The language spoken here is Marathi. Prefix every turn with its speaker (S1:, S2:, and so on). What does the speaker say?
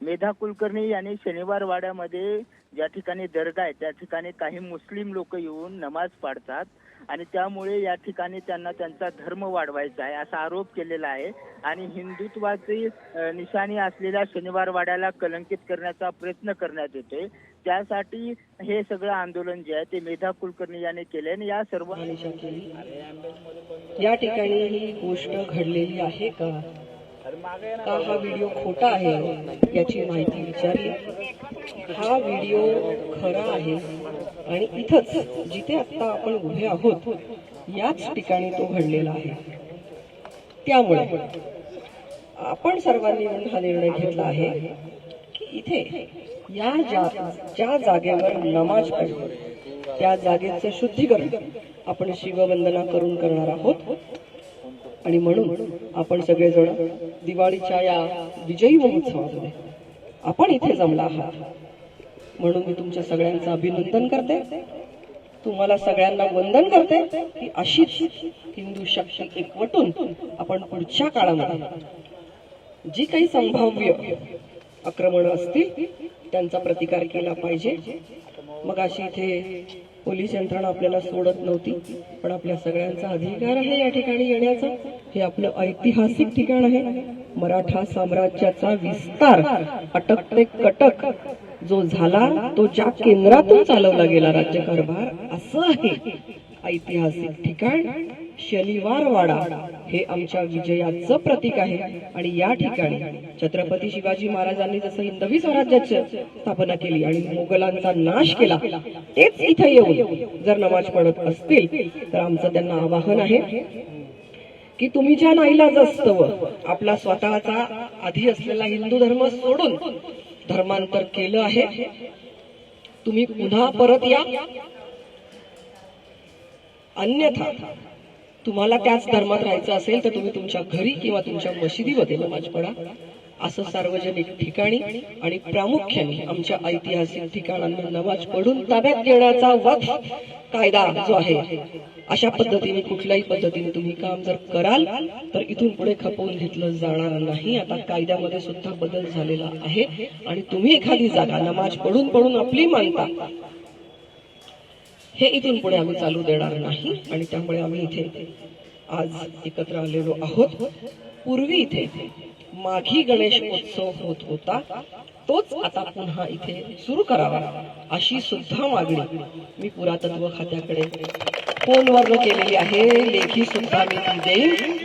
S1: मेधा कुलकर्णी यांनी शनिवार वाड्यामध्ये ज्या ठिकाणी दर्गा आहे त्या ठिकाणी काही मुस्लिम लोक येऊन नमाज पाडतात आणि त्यामुळे या ठिकाणी त्यांना त्यांचा धर्म वाढवायचा आहे असा आरोप केलेला आहे. आणि हिंदुत्वाची निशाणी असलेल्या शनिवार वाड्याला कलंकित करण्याचा प्रयत्न करण्यात येतोय. त्यासाठी हे सगळं आंदोलन जे आहे ते मेधा कुलकर्णी यांनी केले आणि या सर्व
S2: या ठिकाणी ही गोष्ट घडलेली आहे का? का हा व्हिडिओ खोटा आहे. याची माहिती विचारली हा व्हिडिओ खरा आहे. आणि इथंच जिथे आता आपण उभे आहोत याच ठिकाणी तो घडलेला आहे. त्यामुळे आपण सर्वांनी मिळून हा निर्णय घेतला आहे की इथे या ज्या ज्या जागेवर नमाज पडली त्या जागेचं शुद्धीकरण आपण शिववंदना करून करणार आहोत. आणि म्हणून आपण सगळेजण दिवाळीच्या या विजयी महोत्सवामध्ये आपण इथे जमला आहात. म्हणून मी तुमच्या सगळ्यांचं अभिनंदन करते. तुम्हाला सगळ्यांना वंदन करते की अशीच हिंदू शक्ती एकवटून आपण पुढच्या काळामध्ये जी काही संभाव्य आक्रमण असतील त्यांचा प्रतिकार केला पाहिजे. मग अशी इथे पोलीस यंत्रणा आपल्याला सोडत नव्हती पण आपल्या सगळ्यांचा अधिकार आहे या ठिकाणी येण्याचा. हे आपलं ऐतिहासिक ठिकाण आहे. मराठा साम्राज्याचा विस्तार अटक ते कटक जो झाला तो ज्या केंद्रातून चालवला गेला राज्यकारभार असं आहे. ऐतिहासिक ठिकाण शनिवारवाडा हे आमच्या विजयाचं प्रतीक आहे. आणि या ठिकाणी छत्रपती शिवाजी महाराजांनी जसं हिंदवी स्वराज्याची स्थापना केली आणि मोगलांचा नाश केला तेच इथे येऊन जर नमाज पडत असतील तर आमचं त्यांना आवाहन आहे की तुम्ही ज्या नाईलाज असतव आपला स्वतःचा आधी असलेला हिंदू धर्म सोडून धर्मांतर केलं आहे तुम्ही पुन्हा परत या. अन्यथा तुम्हाला त्याच धर्मात राहायचं असेल तर तुम्ही तुमच्या घरी किंवा तुमच्या मशिदीमध्ये नमाज पडा असं सार्वजनिक ठिकाणी आणि प्रामुख्याने आमच्या ऐतिहासिक ठिकाणांना नमाज पडून ताब्यात घेण्याचा वक्फ कायदा जो आहे अशा पद्धतीने कुठल्याही पद्धतीने तुम्ही काम जर कराल तर इथून पुढे खपवून घेतलं जाणार नाही. आता कायद्यामध्ये सुद्धा बदल झालेला आहे. आणि तुम्ही एखादी जागा नमाज पडून पडून आपली मानता. हे इथून पुढे आम्ही चालू देणार नाही आणि त्यामुळे आम्ही इथे आज एकत्र आलेलो आहोत. पूर्वी इथे माघी गणेश उत्सव होत होता. तोच आता पुन्हा इथे सुरू करावा अशी सुद्धा मागणी मी पुरातत्व खात्याकडे फोनवर केलेली आहे. लेखी सुद्धा मी ती देईन.